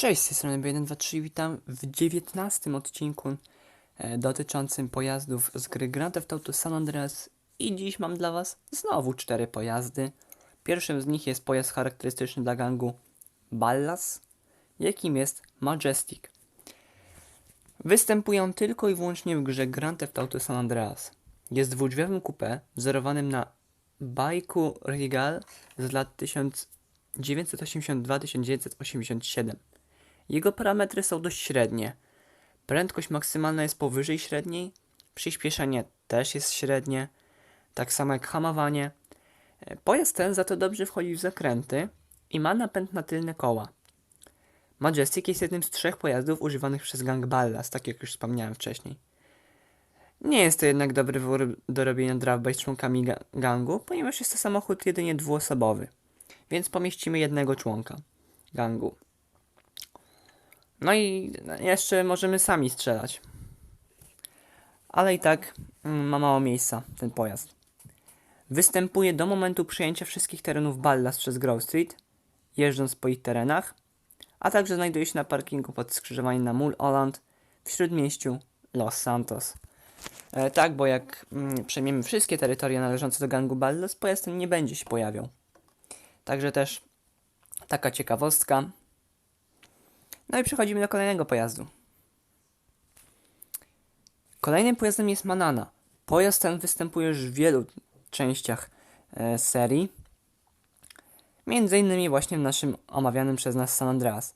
Cześć, z tej strony B123 witam w 19 odcinku e, dotyczącym pojazdów z gry Grand Theft Auto San Andreas i dziś mam dla Was znowu cztery pojazdy. Pierwszym z nich jest pojazd charakterystyczny dla gangu Ballas, jakim jest Majestic. Występuje on tylko i wyłącznie w grze Grand Theft Auto San Andreas. Jest dwudrzwiowym coupé wzorowanym na bajku Regal z lat 1982-1987. Jego parametry są dość średnie. Prędkość maksymalna jest powyżej średniej, przyspieszenie też jest średnie, tak samo jak hamowanie. E, Pojazd ten za to dobrze wchodzi w zakręty i ma napęd na tylne koła. Majestic jest jednym z trzech pojazdów używanych przez gang Ballas, tak jak już wspomniałem wcześniej. Nie jest to jednak dobry wybór do robienia drive-by z członkami ga- gangu, ponieważ jest to samochód jedynie dwuosobowy, więc pomieścimy jednego członka gangu. No i jeszcze możemy sami strzelać. Ale i tak mm, ma mało miejsca ten pojazd. Występuje do momentu przyjęcia wszystkich terenów Ballas przez Grove Street, jeżdżąc po ich terenach, a także znajduje się na parkingu pod skrzyżowaniem na Mulholland w śródmieściu Los Santos. E, tak, bo jak mm, przejmiemy wszystkie terytoria należące do gangu Ballas, pojazd ten nie będzie się pojawiał. Także też taka ciekawostka. No i przechodzimy do kolejnego pojazdu. Kolejnym pojazdem jest Manana. Pojazd ten występuje już w wielu częściach e, serii. Między innymi właśnie w naszym omawianym przez nas San Andreas.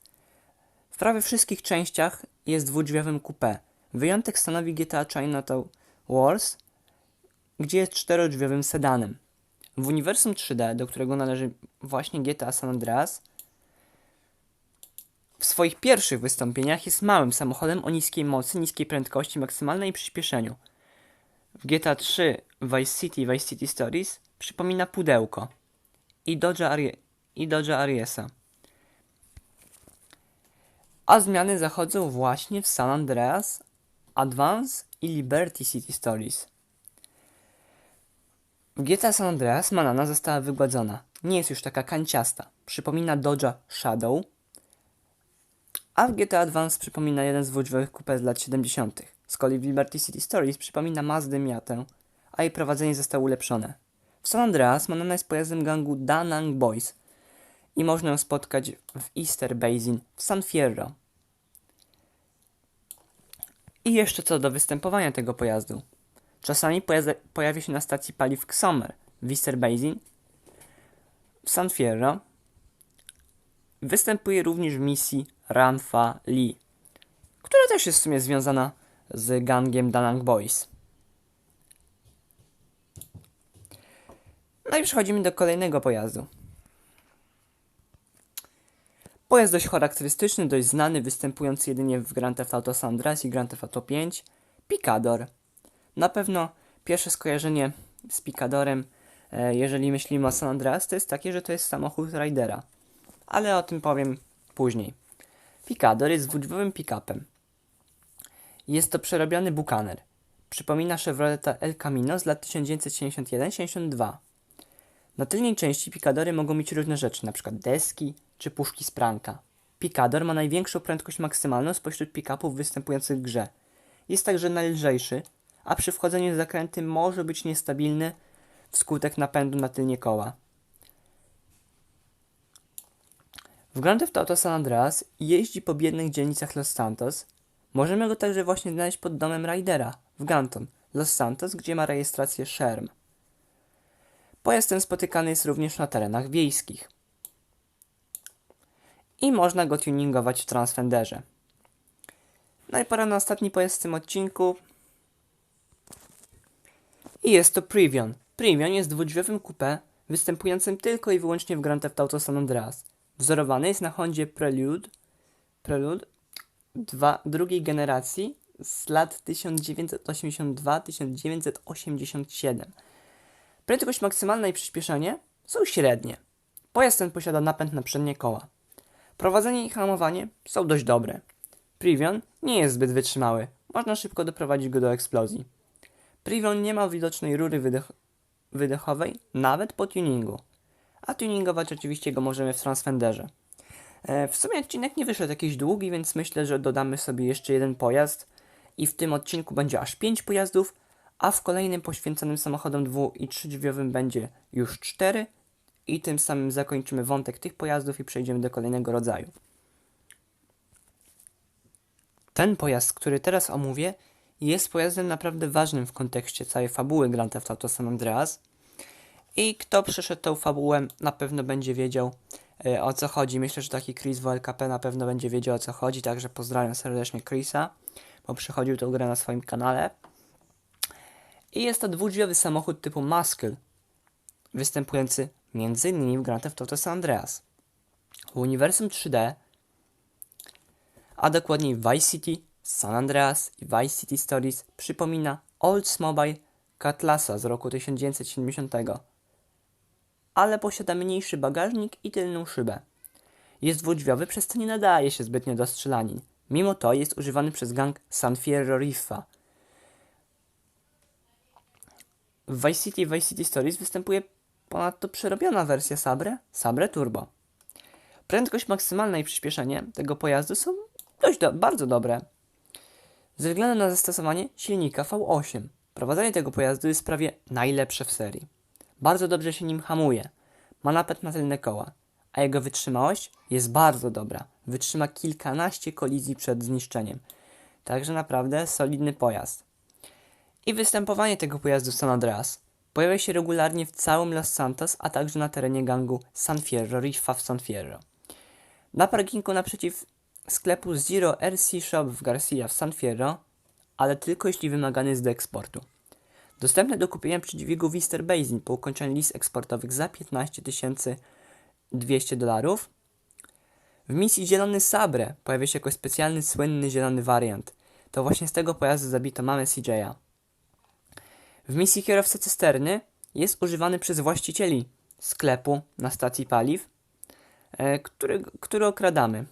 W prawie wszystkich częściach jest dwudrzwiowym coupé. Wyjątek stanowi GTA Chinatown Wars, gdzie jest czterodrzwiowym sedanem. W uniwersum 3D, do którego należy właśnie GTA San Andreas, swoich pierwszych wystąpieniach jest małym samochodem o niskiej mocy, niskiej prędkości maksymalnej i przyspieszeniu. W GTA 3 Vice City Vice City Stories przypomina pudełko i Dodge, Arie- i Dodge Ariesa. A zmiany zachodzą właśnie w San Andreas, Advance i Liberty City Stories. W GTA San Andreas Manana została wygładzona. Nie jest już taka kanciasta. Przypomina Dodge'a Shadow, a w GTA Advance przypomina jeden z dwudrzwiowych coupé z lat 70. Z kolei w Liberty City Stories przypomina Mazdę Miatę, a jej prowadzenie zostało ulepszone. W San Andreas Manana jest pojazdem gangu Da Nang Boys i można ją spotkać w Easter Basin w San Fierro. I jeszcze co do występowania tego pojazdu. Czasami pojazd pojawia się na stacji paliw Xomer w Easter Basin, w San Fierro. Występuje również w misji Ranfa Lee, która też jest w sumie związana z gangiem Danang Boys. No i przechodzimy do kolejnego pojazdu. Pojazd dość charakterystyczny, dość znany, występujący jedynie w Grand Theft Auto San Andreas i Grand Theft Auto 5, Picador. Na pewno pierwsze skojarzenie z Picadorem, e, jeżeli myślimy o San Andreas, to jest takie, że to jest samochód Ridera. Ale o tym powiem później. Picador jest dwudrzwiowym pick-upem. Jest to przerobiony Bucaner. Przypomina Chevroleta El Camino z lat 1971-72. Na tylnej części Picadory mogą mieć różne rzeczy, np. deski czy puszki z pranka. Picador ma największą prędkość maksymalną spośród pick-upów występujących w grze. Jest także najlżejszy, a przy wchodzeniu w zakręty może być niestabilny wskutek napędu na tylnie koła. W Grand Theft Auto San Andreas jeździ po biednych dzielnicach Los Santos. Możemy go także właśnie znaleźć pod domem Ridera w Ganton, Los Santos, gdzie ma rejestrację Sherm. Pojazd ten spotykany jest również na terenach wiejskich. I można go tuningować w Transfenderze. No i pora na ostatni pojazd w tym odcinku. I jest to Privion. Privion jest dwudrzwiowym coupé występującym tylko i wyłącznie w Grand Theft Auto San Andreas. Wzorowany jest na Hondzie Prelude, Prelude 2, drugiej generacji z lat 1982-1987. Prędkość maksymalna i przyspieszenie są średnie. Pojazd ten posiada napęd na przednie koła. Prowadzenie i hamowanie są dość dobre. Privion nie jest zbyt wytrzymały. Można szybko doprowadzić go do eksplozji. Privion nie ma widocznej rury wydech wydechowej nawet po tuningu. A tuningować oczywiście go możemy w Transfenderze. E, w sumie odcinek nie wyszedł jakiś długi, więc myślę, że dodamy sobie jeszcze jeden pojazd i w tym odcinku będzie aż 5 pojazdów, a w kolejnym poświęconym samochodom dwu- i trzydźwiowym będzie już 4 i tym samym zakończymy wątek tych pojazdów i przejdziemy do kolejnego rodzaju. Ten pojazd, który teraz omówię, jest pojazdem naprawdę ważnym w kontekście całej fabuły Grand Theft Auto San Andreas. I kto przeszedł tą fabułę, na pewno będzie wiedział e, o co chodzi. Myślę, że taki Chris w LKP na pewno będzie wiedział o co chodzi, także pozdrawiam serdecznie Chrisa, bo przechodził tą grę na swoim kanale. I jest to dwudrzwiowy samochód typu Muscle, występujący m.in. w Grand Theft Auto San Andreas. W uniwersum 3D a dokładniej Vice City, San Andreas i Vice City Stories przypomina Oldsmobile Catlasa z roku 1970, ale posiada mniejszy bagażnik i tylną szybę. Jest dwudrzwiowy, przez co nie nadaje się zbytnio do strzelanin. Mimo to jest używany przez gang San Fierro Riffa. W Vice City i Vice City Stories występuje ponadto przerobiona wersja Sabre, Sabre Turbo. Prędkość maksymalna i przyspieszenie tego pojazdu są dość do, bardzo dobre. Ze względu na zastosowanie silnika V8, prowadzenie tego pojazdu jest prawie najlepsze w serii. Bardzo dobrze się nim hamuje. Ma napęd na tylne koła, a jego wytrzymałość jest bardzo dobra. Wytrzyma kilkanaście kolizji przed zniszczeniem. Także naprawdę solidny pojazd. I występowanie tego pojazdu San Andreas pojawia się regularnie w całym Los Santos, a także na terenie gangu San Fierro, Riffa w San Fierro. Na parkingu naprzeciw sklepu Zero RC Shop w Garcia w San Fierro, ale tylko jeśli wymagany jest do eksportu. Dostępne do kupienia przy dźwigu w Easter Basin po ukończeniu list eksportowych za 15 200 dolarów. W misji Zielony Sabre pojawia się jako specjalny, słynny zielony wariant. To właśnie z tego pojazdu zabito mamę CJ'a. W misji kierowca cysterny jest używany przez właścicieli sklepu na stacji paliw, e, który, który okradamy.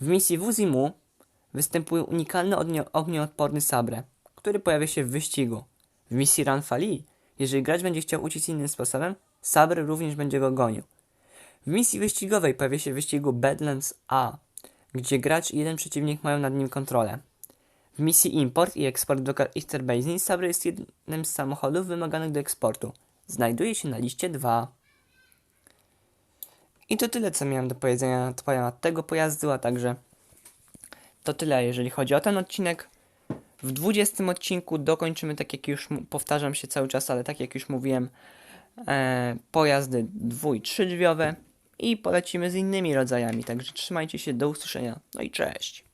W misji Wuzimu występuje unikalny ognio- ognioodporny sabre, który pojawia się w wyścigu. W misji Ranfali, jeżeli gracz będzie chciał uciec innym sposobem, sabre również będzie go gonił. W misji wyścigowej pojawia się w wyścigu Badlands A, gdzie gracz i jeden przeciwnik mają nad nim kontrolę. W misji import i eksport do Easter Basin Sabre jest jednym z samochodów wymaganych do eksportu. Znajduje się na liście 2. I to tyle, co miałem do powiedzenia na temat tego pojazdu, a także to tyle, jeżeli chodzi o ten odcinek. W 20 odcinku dokończymy, tak jak już powtarzam się cały czas, ale tak jak już mówiłem, e, pojazdy dwu- i trzydrzwiowe i polecimy z innymi rodzajami. Także trzymajcie się, do usłyszenia. No i cześć.